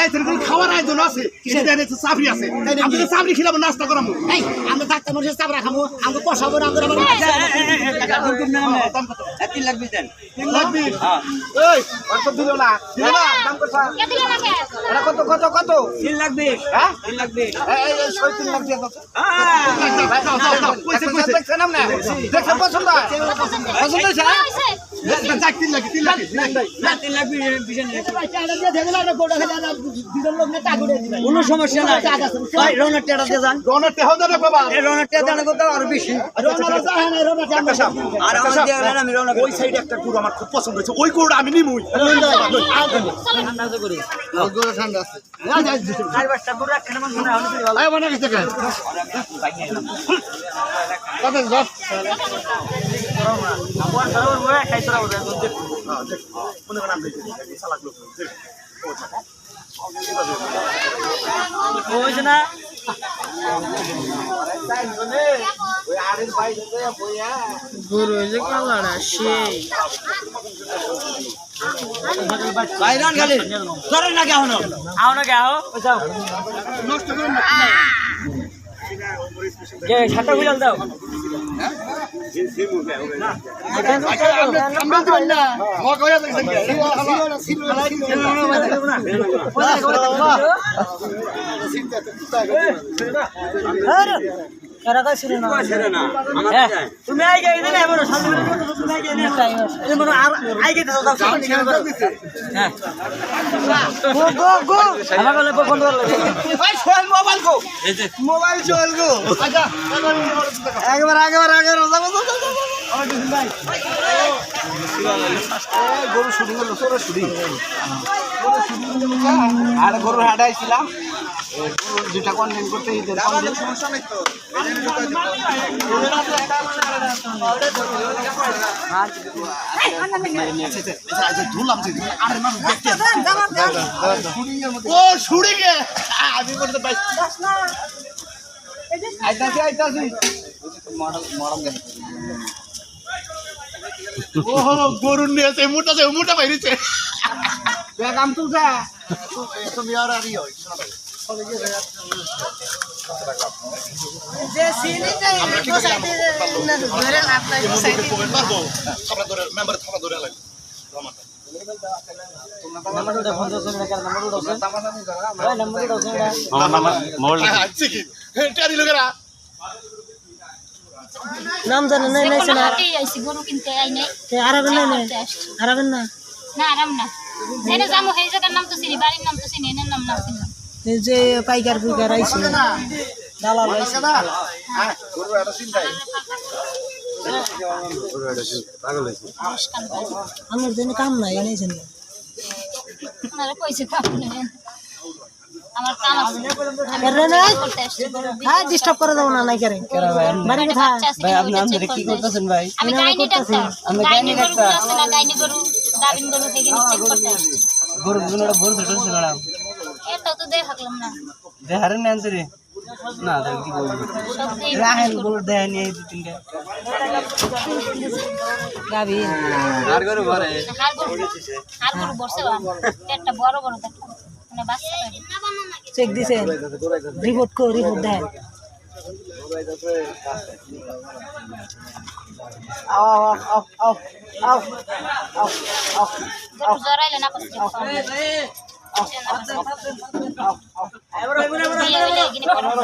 পাঠাইছেন কোন খাওয়ার আয়োজন আছে দেন একটু চাপড়ি আছে আমি তো চাপড়ি খিলাম নাস্তা করাম এই আমরা ডাক্তার মানুষের চাপ রাখামো আমরা কষাবো না আমরা তিন লাখ বিশ দেন লাগবি হ্যাঁ এই অত দিল না দিল না দাম কত কে দিলে না কে এটা কত কত কত তিন লাখ বিশ হ্যাঁ তিন লাখ বিশ এই এই এই ছয় তিন লাখ দিয়ে দাও হ্যাঁ কইছে কইছে না দেখছেন পছন্দ পছন্দ হয়েছে কোনো কোনো সমস্যা নাই। ভাই টেটা দিয়ে যান। রনের তেহ দাদা বাবা এই রৌনক দেন করতে আরও বেশি। আমি ওই সাইডে একটা আমার খুব পছন্দ হয়েছে। ওই আমি নিমুই। করি ঠান্ডা আছে মনে হয় হয়েছে না। বাইরান খালি। ধরেন না কে এখনও। এখনও কে নষ্ট করেন যে সাতটা বিলাল দাও। হয়ে তুমি আই গলে একবার একবার একবার গরু শুটিং করল তোর শুটিং। আর গরু হাঁটাইছিলাম দুটা কন্টেন্ট করতে সমস্যা নেই তো। ধুলাম ও শুটিং এ আমি করতে পাই আইতাছি আইতাছি। ওহো গরু নিয়েছে মোটা মোটা বাইরেছে। কাম তুলছে। তুমি আর ইয়ে না নাম্বার দাও না নাম জানে নাই নাই আইছি গরু কিনতে আই নাই। আরাবেন আসছি। আরাবেন না না আরাম না। যেনে যাব সেই জায়গার নাম তো চিনি বাড়ির নাম তো চিনি এনের নাম না চিনি। যে পাইকার পুইকার আইছে। দালাল আইছে। আমার জন্য কাম নাই এনেছেন বিক্রি হ্যাঁ ডিস্টার্ব করে দাও না নাই করে বাড়ি কথা ভাই আপনি আমাদের কি করতেছেন ভাই? আমি গাইনি ডাক্তার। আমি গাইনি গরু গাইনি গরু? গাবিন গরু থেকে চেক করতে। গরু গুলো বলতে টলছে ম্যাডাম। এটাও তো দেখালাম না দেহারেন না আনছে না তাহলে কি বলব সব দিয়ে রাহেন গরু দেহানি এই দু তিনটা গাবি আর গরু ঘরে হাড় গরু হাড় গরু বসে পেটটা বড় বড় দেখলাম মানে বাচ্চা লাগে চেক দিছে রিপোর্ট কো রিপোর্ট দেয় আও আও আও আও আও আও গরু জড়াইলে না পাচ্ছে এবার এবার